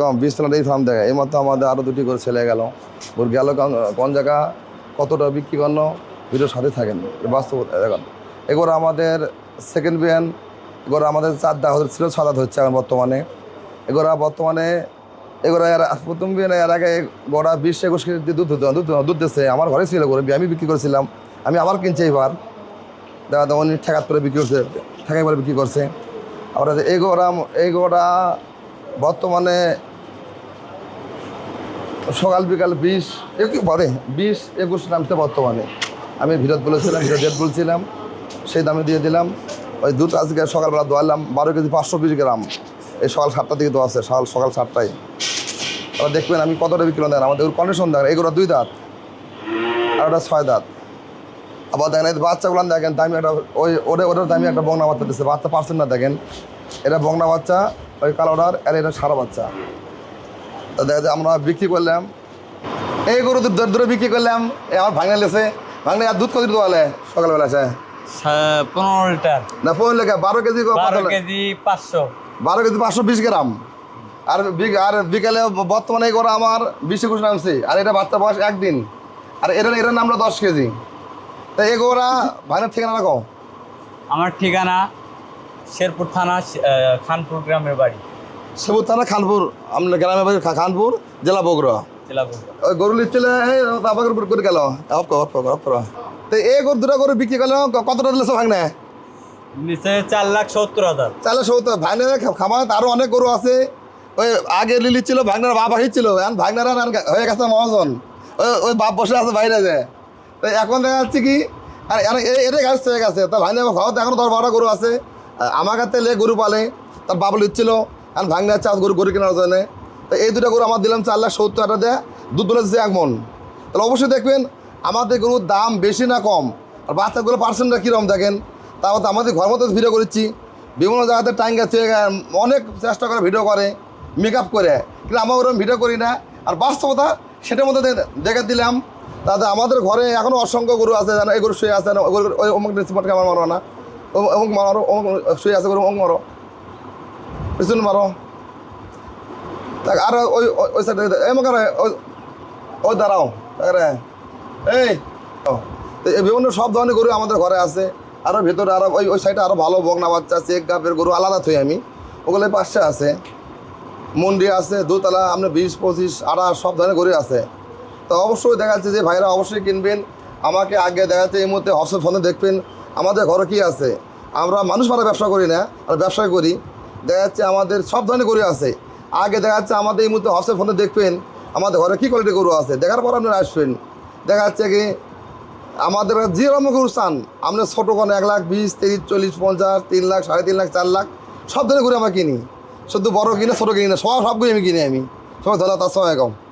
কম এই ফার্ম দেখে এই মতো আমাদের আরও দুটি করে ছেলে গেল। ওর গেল কোন- জায়গা কতটা বিক্রি করল, ভিডিওর সাথে থাকেন। বাস্তব দেখেন। এগুলো আমাদের সেকেন্ড বিয়ান এগুলো আমাদের চার দাগ ছিল দাঁত হচ্ছে এখন বর্তমানে। এগুলো বর্তমানে এগুলো এর প্রথম বিয়ানে এর আগে গোড়া বিশ একুশ কেজি দুধ দুধ দুধ দুধ দিচ্ছে আমার ঘরে ছিল করে আমি বিক্রি করেছিলাম। আমি আবার কিনছি এবার দেখা উনি ঠেকাত করে বিক্রি করছে, ঠেকাই করে বিক্রি করছে। আবার এই গোড়া এই গোড়া বর্তমানে সকাল বিকাল বিশ একটু পরে বিশ, একুশ নামতে বর্তমানে। আমি ভিরত বলেছিলাম, ভিরত বলছিলাম, সেই দামে দিয়ে দিলাম। ওই দুধ আজকে সকালবেলা দোয়ালাম বারো কেজি পাঁচশো বিশ গ্রাম। এই সকাল সাতটার দিকে দোয়া আছে, সকাল সকাল সাতটায়। আবার দেখবেন আমি কতটা বিক্রি দেন, আমাদের কন্ডিশন দেখেন, এগুলো দুই দাঁত, আর ওটা ছয় দাঁত। আবার দেখেন বাচ্চাগুলো দেখেন, দামি একটা, ওই ওটা ওটার দামি একটা বংনা বাচ্চা দিচ্ছে বাচ্চা পার্সেন্ট না দেখেন। এটা বংনা বাচ্চা, ওই কালোটার আর এটা সারা বাচ্চা। দেখা যায় আমরা বিক্রি করলাম। এই গরু দুধ দর দূরে বিক্রি করলাম। এ আমার ভাঙনা লেছে ভাঙনা আর দুধ কত দোয়ালে সকালবেলা আছে পনেরো লিটার। না পনেরো লেখা বারো কেজি বারো কেজি পাঁচশো। বারো কেজি পাঁচশো বিশ গ্রাম। আর আর বিকালে বর্তমানে এই গরু আমার বিশ একুশ নামছি। আর এটা বাচ্চা বয়স একদিন। আর এটা এটার নামলো দশ কেজি। তা এই গোরা ভাঙনার ঠিকানা রাখো আমার ঠিকানা শেরপুর থানা খানপুর গ্রামের বাড়ি। সেবুর থানা খানপুর আপনার গ্রামের বাড়ি খানপুর জেলা বগুড়া। ওই গরু লিখছিল তারপর করে গেল। অফ কর অফ কর অফ কর। তো এই গরু দুটো গরু বিক্রি করল কতটা দিলে ভাঙনা? নিচে চার লাখ সত্তর হাজার। তাহলে সৌত ভাগনার খামার আরও অনেক গরু আছে। ওই আগে লিলি ছিল ভাগনার বাপ আসছিল এখন ভাগনারা হয়ে গেছে মহাজন। ওই ওই বাপ বসে আছে বাইরে যে। তো এখন দেখা যাচ্ছে কি আর এখন এ- এটাই গাছ হয়ে গেছে। তো ভাগনা ঘর এখনও দশ বারোটা গরু আছে। আমার কাছে লে গরু পালে। তার বাপ লিচ্ছিল এখন ভাগনার চাষ গরু গরু কেনার জন্য। তো এই দুটো গরু আমার দিলাম চার লাখ সত্তর হাজার দেয় দুধ দিচ্ছে এক মন। তাহলে অবশ্যই দেখবেন আমাদের গরুর দাম বেশি না কম? আর বাচ্চাগুলো পার্সেন্টটা কীরকম দেখেন? তারপর আমাদের ঘর মতো ভিডিও করেছি। বিভিন্ন জায়গাতে টাইম গেছে অনেক চেষ্টা করে ভিডিও করে মেকআপ করে। কিন্তু আমরা ওরকম ভিডিও করি না। আর বাস্তবতা সেটার মধ্যে দেখে দিলাম। তাতে আমাদের ঘরে এখনও অসংখ্য গরু আছে জানো এই গরু শুয়ে আছে না, ওই অমুক নিশ্চিতকে আমার মারো না। অমুক মারো অমুক শুয়ে আছে গরু অমুক মারো। পিছন মারো আর ওই ওই- সাইডে এমন করে ওই দাঁড়াও এই বিভিন্ন সব ধরনের গরু আমাদের ঘরে আছে। আরও ভেতরে আরও ওই ওই সাইডে আরও ভালো বগনা বাচ্চা চেক গাপের গরু আলাদা থই আমি। ওগুলো পাশে আছে। মন্ডি আছে, দোতলা আপনার বিশ, পঁচিশ আড়ার সব ধরনের গরু আছে। তো অবশ্যই দেখা যাচ্ছে যে ভাইরা অবশ্যই কিনবেন। আমাকে আগে দেখা যাচ্ছে এই মুহূর্তে হোয়াটসঅ্যাপ ফোনে দেখবেন। আমাদের ঘরে কি আছে? আমরা মানুষ মারা ব্যবসা করি না, আর ব্যবসা করি। দেখা যাচ্ছে আমাদের সব ধরনের গরু আছে। আগে দেখা যাচ্ছে আমাদের এই মুহূর্তে হোয়াটসঅ্যাপ ফোনে দেখবেন, আমাদের ঘরে কী কোয়ালিটি গরু আছে? দেখার পর আপনারা আসবেন। দেখা যাচ্ছে কি, আমাদের যে রকম গরু চান আমরা ছোটো কোনো এক লাখ বিশ, তিরিশ, চল্লিশ, পঞ্চাশ, তিন লাখ, সাড়ে তিন লাখ, চার লাখ সব ধরনের গরু আমরা কিনি। শুধু বড় কিনে ছোটো কিনি না, সব সবগুলো আমি কিনি আমি। সবাই ধরা তার সময় আসসালামাইকুম